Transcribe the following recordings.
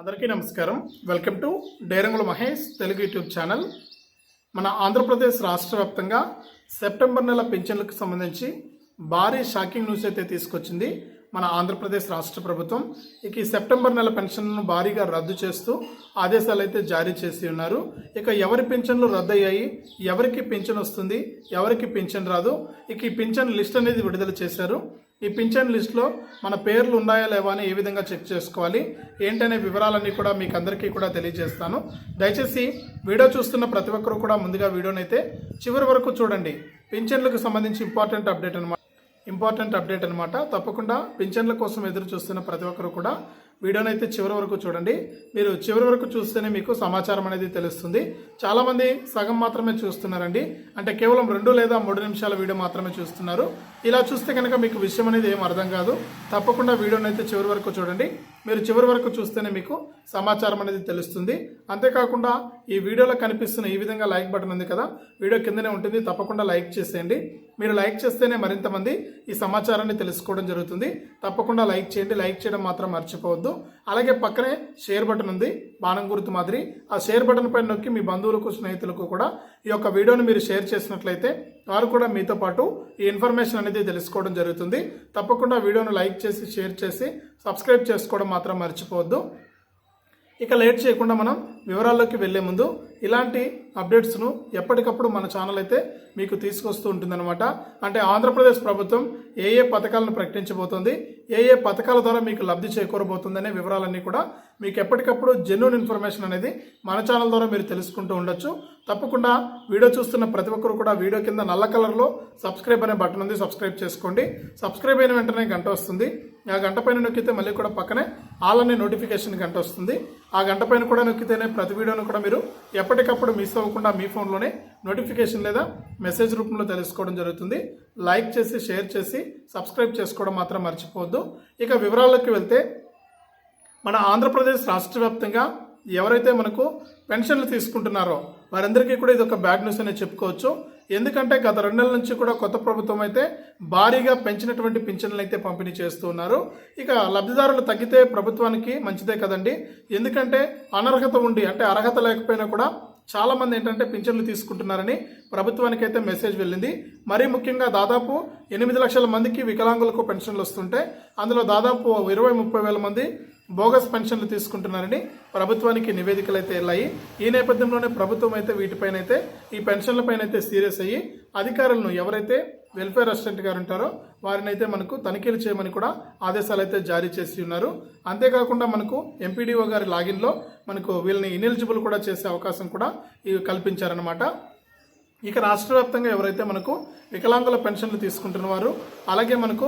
అందరికీ నమస్కారం. Welcome to డైరంగుల Mahesh Telugu YouTube channel. మన ఆంధ్రప్రదేశ్ రాష్ట్ర వ్యాప్తంగా సెప్టెంబర్ నెల పెన్షన్లకు సంబంధించి భారీ షాకింగ్ న్యూస్ అయితే తీసుకొచ్చింది మన ఆంధ్రప్రదేశ్ రాష్ట్ర ప్రభుత్వం. ఇక ఈ సెప్టెంబర్ నెల పెన్షన్లను భారీగా రద్దు చేస్తూ ఆదేశాలు అయితే జారీ చేసి ఉన్నారు. ఇక ఎవరి పెన్షన్లు రద్దయ్యాయి? ఎవరికి పెన్షన్ వస్తుంది? ఎవరికి పెన్షన్ రాదు? ఇక ఈ పెన్షన్ లిస్ట్ అనేది విడుదల చేశారు. ఈ పింఛన్ లిస్ట్లో మన పేర్లు ఉన్నాయా లేవా అని ఏ విధంగా చెక్ చేసుకోవాలి ఏంటనే వివరాలన్నీ కూడా మీకు అందరికీ కూడా తెలియజేస్తాను. దయచేసి వీడియో చూస్తున్న ప్రతి ఒక్కరు కూడా ముందుగా వీడియోనైతే చివరి వరకు చూడండి. పింఛన్లకు సంబంధించి ఇంపార్టెంట్ అప్డేట్ అనమాట ఇంపార్టెంట్ అప్డేట్ అనమాట తప్పకుండా పింఛన్ల కోసం ఎదురు చూస్తున్న ప్రతి ఒక్కరు కూడా వీడియోనైతే చివరి వరకు చూడండి. మీరు చివరి వరకు చూస్తేనే మీకు సమాచారం అనేది తెలుస్తుంది. చాలామంది సగం మాత్రమే చూస్తున్నారండి. అంటే కేవలం రెండు లేదా మూడు నిమిషాల వీడియో మాత్రమే చూస్తున్నారు. ఇలా చూస్తే కనుక మీకు విషయం అనేది ఏం అర్థం కాదు. తప్పకుండా వీడియోనైతే చివరి వరకు చూడండి. మీరు చివరి వరకు చూస్తేనే మీకు సమాచారం అనేది తెలుస్తుంది. అంతేకాకుండా ఈ వీడియోలో కనిపిస్తున్న ఈ విధంగా లైక్ బటన్ ఉంది కదా వీడియో కిందనే ఉంటుంది. తప్పకుండా లైక్ చేసేయండి. మీరు లైక్ చేస్తేనే మరింత మంది ఈ సమాచారాన్ని తెలుసుకోవడం జరుగుతుంది. తప్పకుండా లైక్ చేయండి. లైక్ చేయడం మాత్రం మర్చిపోవద్దు. అలాగే పక్కనే షేర్ బటన్ ఉంది బాణం గుర్తు మాదిరి. ఆ షేర్ బటన్ పైన నొక్కి మీ బంధువులకు స్నేహితులకు కూడా ఈ యొక్క వీడియోని మీరు షేర్ చేసినట్లయితే వారు కూడా మీతో పాటు ఈ ఇన్ఫర్మేషన్ అనేది తెలుసుకోవడం జరుగుతుంది. తప్పకుండా వీడియోను లైక్ చేసి షేర్ చేసి సబ్స్క్రైబ్ చేసుకోవడం మాత్రం మర్చిపోవద్దు. ఇక లేట్ చేయకుండా మనం వివరాల్లోకి వెళ్ళే ముందు ఇలాంటి అప్డేట్స్ను ఎప్పటికప్పుడు మన ఛానల్ అయితే మీకు తీసుకొస్తూ ఉంటుందన్నమాట. అంటే ఆంధ్రప్రదేశ్ ప్రభుత్వం ఏ ఏ పథకాలను ప్రకటించబోతోంది ఏ ఏ పథకాల ద్వారా మీకు లబ్ధి చేకూరబోతుందనే వివరాలన్నీ కూడా మీకు ఎప్పటికప్పుడు జెన్యున్ ఇన్ఫర్మేషన్ అనేది మన ఛానల్ ద్వారా మీరు తెలుసుకుంటూ ఉండొచ్చు. తప్పకుండా వీడియో చూస్తున్న ప్రతి ఒక్కరు కూడా వీడియో కింద నల్ల కలర్లో సబ్స్క్రైబ్ అనే బటన్ ఉంది సబ్స్క్రైబ్ చేసుకోండి. సబ్స్క్రైబ్ అయిన వెంటనే గంట వస్తుంది. ఆ గంట పైన నొక్కితే మళ్ళీ కూడా పక్కనే ఆలనే నోటిఫికేషన్ గంట వస్తుంది. ఆ గంట పైన కూడా నొక్కితేనే ప్రతి వీడియోను కూడా మీరు ఎప్పటికప్పుడు మిస్ అవ్వకుండా మీ ఫోన్లోనే నోటిఫికేషన్ లేదా మెసేజ్ రూపంలో తెలుసుకోవడం జరుగుతుంది. లైక్ చేసి షేర్ చేసి సబ్స్క్రైబ్ చేసుకోవడం మాత్రం మర్చిపోవద్దు. ఇక వివరాల్లోకి వెళ్తే మన ఆంధ్రప్రదేశ్ రాష్ట్ర వ్యాప్తంగా ఎవరైతే మనకు పెన్షన్లు తీసుకుంటున్నారో వారందరికీ కూడా ఇది ఒక బ్యాడ్ న్యూస్ అనే చెప్పుకోవచ్చు. ఎందుకంటే గత రెండు నెలల నుంచి కూడా కొత్త ప్రభుత్వం అయితే భారీగా పెంచినటువంటి పింఛన్లు అయితే పంపిణీ చేస్తూ ఉన్నారు. ఇక లబ్ధిదారులు తగ్గితే ప్రభుత్వానికి మంచిదే కదండి. ఎందుకంటే అనర్హత ఉండి అంటే అర్హత లేకపోయినా కూడా చాలా మంది ఏంటంటే పింఛన్లు తీసుకుంటున్నారని ప్రభుత్వానికి అయితే మెసేజ్ వెళ్ళింది. మరీ ముఖ్యంగా దాదాపు ఎనిమిది లక్షల మందికి వికలాంగులకు పెన్షన్లు వస్తుంటే అందులో దాదాపు ఇరవై ముప్పై వేల మంది బోగస్ పెన్షన్లు తీసుకుంటున్నారని ప్రభుత్వానికి నివేదికలు అయితే వెళ్ళాయి ఈ నేపథ్యంలోనే ప్రభుత్వం అయితే వీటిపైన అయితే ఈ పెన్షన్లపైన అయితే సీరియస్ అయ్యి అధికారులను ఎవరైతే వెల్ఫేర్ అసిస్టెంట్ గారు ఉంటారో వారిని అయితే మనకు తనిఖీలు చేయమని కూడా ఆదేశాలు అయితే జారీ చేసి ఉన్నారు. అంతేకాకుండా మనకు ఎంపీడీఓ గారి లాగిన్లో మనకు వీళ్ళని ఇనెలిజిబుల్ కూడా చేసే అవకాశం కూడా కల్పించారనమాట ఇక రాష్ట్ర వ్యాప్తంగా ఎవరైతే మనకు వికలాంగుల పెన్షన్లు తీసుకుంటున్న వారు అలాగే మనకు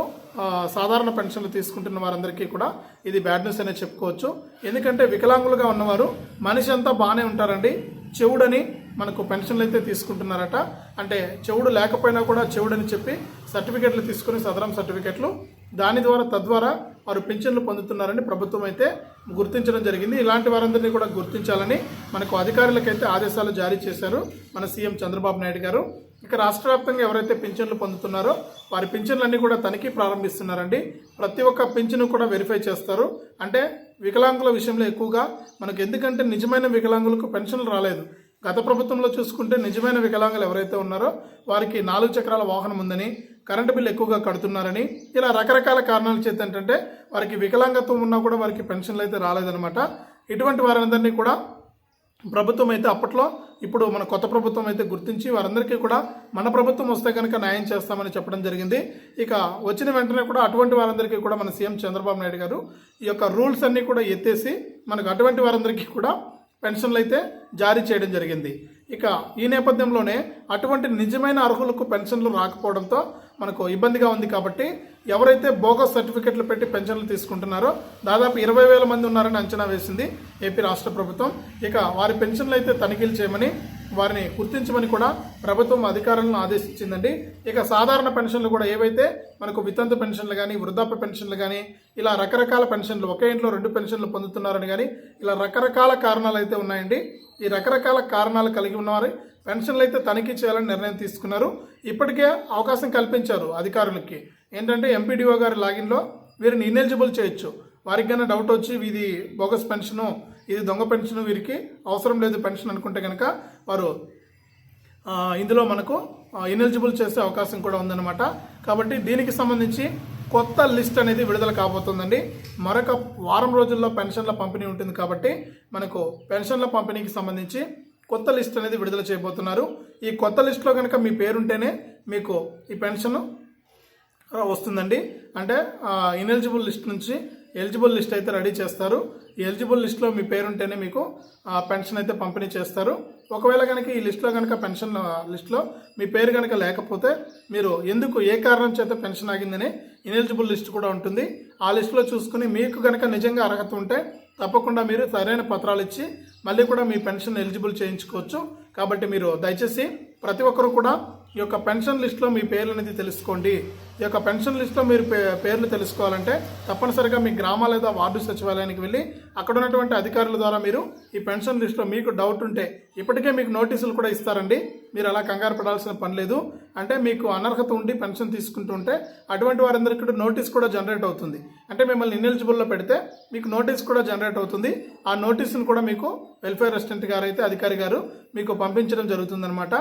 సాధారణ పెన్షన్లు తీసుకుంటున్న వారందరికీ కూడా ఇది బ్యాడ్ న్యూస్ అనే చెప్పుకోవచ్చు. ఎందుకంటే వికలాంగులుగా ఉన్నవారు మనిషి అంతా బాగానే ఉంటారండి. చెవుడని మనకు పెన్షన్లు అయితే తీసుకుంటున్నారట. అంటే చెవుడు లేకపోయినా కూడా చెవుడని చెప్పి సర్టిఫికెట్లు తీసుకుని సదరం సర్టిఫికెట్లు దాని ద్వారా తద్వారా వారు పెన్షన్లు పొందుతున్నారని ప్రభుత్వం అయితే గుర్తించడం జరిగింది. ఇలాంటి వారందరినీ కూడా గుర్తించాలని మనకు అధికారులకైతే ఆదేశాలు జారీ చేశారు మన సీఎం చంద్రబాబు నాయుడు గారు. ఇక రాష్ట్ర వ్యాప్తంగా ఎవరైతే పింఛన్లు పొందుతున్నారో వారి పింఛన్లన్నీ కూడా తనిఖీ ప్రారంభిస్తున్నారండి. ప్రతి ఒక్క పింఛను కూడా వెరిఫై చేస్తారు. అంటే వికలాంగుల విషయంలో ఎక్కువగా మనకు ఎందుకంటే నిజమైన వికలాంగులకు పెన్షన్లు రాలేదు. గత ప్రభుత్వంలో చూసుకుంటే నిజమైన వికలాంగులు ఎవరైతే ఉన్నారో వారికి నాలుగు చక్రాల వాహనం ఉందని కరెంటు బిల్ ఎక్కువగా కడుతున్నారని ఇలా రకరకాల కారణాల చేత ఏంటంటే వారికి వికలాంగత్వం ఉన్నా కూడా వారికి పెన్షన్లు అయితే రాలేదన్నమాట. ఇటువంటి వారందరినీ కూడా ప్రభుత్వం అయితే అప్పట్లో ఇప్పుడు మన కొత్త ప్రభుత్వం అయితే గుర్తించి వారందరికీ కూడా మన ప్రభుత్వం వస్తే కనుక న్యాయం చేస్తామని చెప్పడం జరిగింది. ఇక వచ్చిన వెంటనే కూడా అటువంటి వారందరికీ కూడా మన సీఎం చంద్రబాబు నాయుడు గారు ఈ యొక్క రూల్స్ అన్నీ కూడా ఎత్తేసి మనకు అటువంటి వారందరికీ కూడా పెన్షన్లు అయితే జారీ చేయడం జరిగింది. ఇక ఈ నేపథ్యంలోనే అటువంటి నిజమైన అర్హులకు పెన్షన్లు రాకపోవడంతో మనకు ఇబ్బందిగా ఉంది కాబట్టి ఎవరైతే బోగస్ సర్టిఫికెట్లు పెట్టి పెన్షన్లు తీసుకుంటున్నారో దాదాపు ఇరవై వేల మంది ఉన్నారని అంచనా వేసింది ఏపీ రాష్ట్ర ప్రభుత్వం. ఇక వారి పెన్షన్లు అయితే తనిఖీలు చేయమని వారిని గుర్తించమని కూడా ప్రభుత్వం అధికారులను ఆదేశించిందండి. ఇక సాధారణ పెన్షన్లు కూడా ఏవైతే మనకు వితంతు పెన్షన్లు కానీ వృద్ధాప్య పెన్షన్లు కానీ ఇలా రకరకాల పెన్షన్లు ఒకే ఇంట్లో రెండు పెన్షన్లు పొందుతున్నారని కానీ ఇలా రకరకాల కారణాలు అయితే ఉన్నాయండి. ఈ రకరకాల కారణాలు కలిగి ఉన్నవారు పెన్షన్లు అయితే తనిఖీ చేయాలని నిర్ణయం తీసుకున్నారు. ఇప్పటికే అవకాశం కల్పించారు అధికారులకి. ఏంటంటే ఎంపీడీఓ గారి లాగిన్లో వీరిని ఇనెలిజిబుల్ చేయొచ్చు. వారికి కన్నా డౌట్ వచ్చి ఇది బోగస్ పెన్షను ఇది దొంగ పెన్షన్ వీరికి అవసరం లేదు పెన్షన్ అనుకుంటే కనుక వారు ఇందులో మనకు ఇనెలిజిబుల్ చేసే అవకాశం కూడా ఉందన్నమాట. కాబట్టి దీనికి సంబంధించి కొత్త లిస్ట్ అనేది విడుదల కాబోతుందండి. మరొక వారం రోజుల్లో పెన్షన్ల పంపిణీ ఉంటుంది కాబట్టి మనకు పెన్షన్ల పంపిణీకి సంబంధించి కొత్త లిస్ట్ అనేది విడుదల చేయబోతున్నారు. ఈ కొత్త లిస్ట్లో కనుక మీ పేరుంటేనే మీకు ఈ పెన్షన్ వస్తుందండి. అంటే ఇనెలిజిబుల్ లిస్ట్ నుంచి ఎలిజిబుల్ లిస్ట్ అయితే రెడీ చేస్తారు. ఈ ఎలిజిబుల్ లిస్ట్లో మీ పేరు ఉంటేనే మీకు ఆ, పెన్షన్ అయితే పంపిణీ చేస్తారు. ఒకవేళ కనుక ఈ లిస్ట్లో కనుక పెన్షన్ లిస్ట్లో మీ పేరు కనుక లేకపోతే మీరు ఎందుకు ఏ కారణం చేత పెన్షన్ ఆగిందని ఇనెలిజిబుల్ లిస్ట్ కూడా ఉంటుంది. ఆ లిస్టులో చూసుకుని మీకు కనుక నిజంగా అర్హత ఉంటే తప్పకుండా మీరు సరైన పత్రాలు ఇచ్చి మళ్ళీ కూడా మీ పెన్షన్ ఎలిజిబుల్ చేయించుకోవచ్చు. కాబట్టి మీరు దయచేసి ప్రతి ఒక్కరు కూడా ఈ యొక్క పెన్షన్ లిస్ట్లో మీ పేర్లు అనేది తెలుసుకోండి. ఈ యొక్క పెన్షన్ లిస్ట్లో మీరు పే- పేర్లు తెలుసుకోవాలంటే తప్పనిసరిగా మీ గ్రామ లేదా వార్డు సచివాలయానికి వెళ్ళి అక్కడ ఉన్నటువంటి అధికారుల ద్వారా మీరు ఈ పెన్షన్ లిస్ట్లో మీకు డౌట్ ఉంటే ఇప్పటికే మీకు నోటీసులు కూడా ఇస్తారండి. మీరు అలా కంగారు పడాల్సిన పని లేదు. అంటే మీకు అనర్హత ఉండి పెన్షన్ తీసుకుంటుంటే అటువంటి వారందరికీ కూడా నోటీస్ కూడా జనరేట్ అవుతుంది. అంటే మిమ్మల్ని ఇన్ఎలిజిబుల్లో పెడితే మీకు నోటీస్ కూడా జనరేట్ అవుతుంది. ఆ నోటీసును కూడా మీకు వెల్ఫేర్ అసిస్టెంట్ గారు అయితే అధికారి గారు మీకు పంపించడం జరుగుతుందనమాట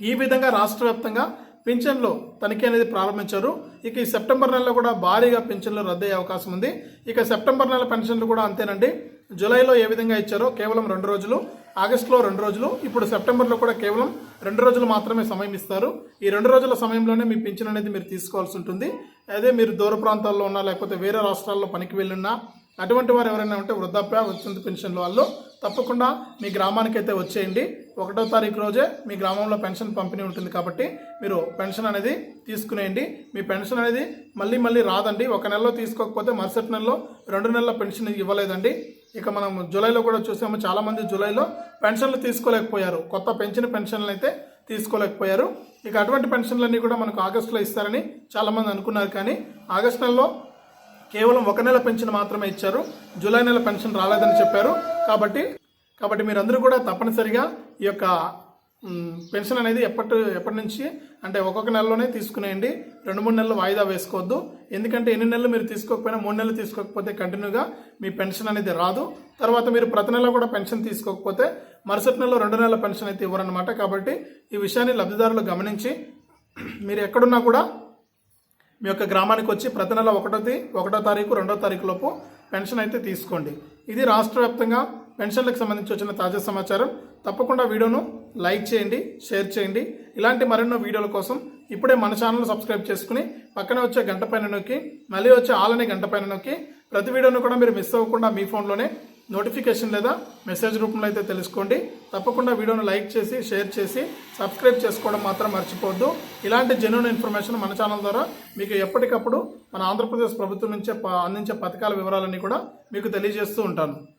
ఈ విధంగా రాష్ట్ర వ్యాప్తంగా పింఛన్లు తనిఖీ అనేది ప్రారంభించారు. ఇక ఈ సెప్టెంబర్ నెలలో కూడా భారీగా పింఛన్లు రద్దయ్యే అవకాశం ఉంది. ఇక సెప్టెంబర్ నెల పెన్షన్లు కూడా అంతేనండి. జూలైలో ఏ విధంగా ఇచ్చారో కేవలం రెండు రోజులు. ఆగస్టులో రెండు రోజులు ఇప్పుడు సెప్టెంబర్లో కూడా కేవలం రెండు రోజులు మాత్రమే సమయం ఇస్తారు. ఈ రెండు రోజుల సమయంలోనే మీ పింఛన్ అనేది మీరు తీసుకోవాల్సి ఉంటుంది. అదే మీరు దూర ప్రాంతాల్లో ఉన్నా లేకపోతే వేరే రాష్ట్రాల్లో పనికి వెళ్ళున్నా అటువంటి వారు ఎవరైనా ఉంటే వృద్ధాప్య వచ్చింది పెన్షన్ల వాళ్ళు తప్పకుండా మీ గ్రామానికి అయితే వచ్చేయండి. ఒకటో తారీఖు రోజే మీ గ్రామంలో పెన్షన్ పంపిణీ ఉంటుంది కాబట్టి మీరు పెన్షన్ అనేది తీసుకునేయండి. మీ పెన్షన్ అనేది మళ్ళీ మళ్ళీ రాదండి. ఒక నెలలో తీసుకోకపోతే మరుసటి నెలలో రెండు నెలల పెన్షన్ ఇవ్వలేదండి. ఇక మనం జూలైలో కూడా చూసాము చాలామంది జూలైలో పెన్షన్లు తీసుకోలేకపోయారు. కొత్త పెంచిన పెన్షన్లు అయితే తీసుకోలేకపోయారు. ఇక అటువంటి పెన్షన్లన్నీ కూడా మనకు ఆగస్టులో ఇస్తారని చాలామంది అనుకున్నారు కానీ ఆగస్ట్ నెలలో కేవలం ఒక నెల పెన్షన్ మాత్రమే ఇచ్చారు. జూలై నెల పెన్షన్ రాలేదని చెప్పారు. కాబట్టి కాబట్టి మీరందరూ కూడా తప్పనిసరిగా ఈ యొక్క పెన్షన్ అనేది ఎప్పటి ఎప్పటి నుంచి? అంటే ఒక్కొక్క నెలలోనే తీసుకునేయండి. రెండు మూడు నెలలు వాయిదా వేసుకోవద్దు. ఎందుకంటే ఎన్ని నెలలు మీరు తీసుకోకపోయినా మూడు నెలలు తీసుకోకపోతే కంటిన్యూగా మీ పెన్షన్ అనేది రాదు. తర్వాత మీరు ప్రతి నెల కూడా పెన్షన్ తీసుకోకపోతే మరుసటి నెలలో రెండు నెలల పెన్షన్ అయితే ఇవ్వరన్నమాట. కాబట్టి ఈ విషయాన్ని లబ్ధిదారులు గమనించి మీరు ఎక్కడున్నా కూడా మీ యొక్క గ్రామానికి వచ్చి ప్రతి నెల ఒకటోది ఒకటో తారీఖు రెండో తారీఖు లోపు పెన్షన్ అయితే తీసుకోండి. ఇది రాష్ట్ర వ్యాప్తంగా పెన్షన్లకు సంబంధించి వచ్చిన తాజా సమాచారం. తప్పకుండా వీడియోను లైక్ చేయండి షేర్ చేయండి. ఇలాంటి మరెన్నో వీడియోల కోసం ఇప్పుడే మన ఛానల్ సబ్స్క్రైబ్ చేసుకుని పక్కనే వచ్చే గంట పైన నొక్కి మళ్ళీ వచ్చే ఆల్ అనే గంట పైన నొక్కి ప్రతి వీడియోను కూడా మీరు మిస్ అవ్వకుండా మీ ఫోన్లోనే నోటిఫికేషన్ లేదా మెసేజ్ రూపంలో అయితే తెలుసుకోండి. తప్పకుండా వీడియోను లైక్ చేసి షేర్ చేసి సబ్స్క్రైబ్ చేసుకోవడం మాత్రం మర్చిపోవద్దు. ఇలాంటి జెన్యున్ ఇన్ఫర్మేషన్ మన ఛానల్ ద్వారా మీకు ఎప్పటికప్పుడు మన ఆంధ్రప్రదేశ్ ప్రభుత్వం నుంచే ప- అందించే పథకాల వివరాలన్నీ కూడా మీకు తెలియజేస్తూ ఉంటాను.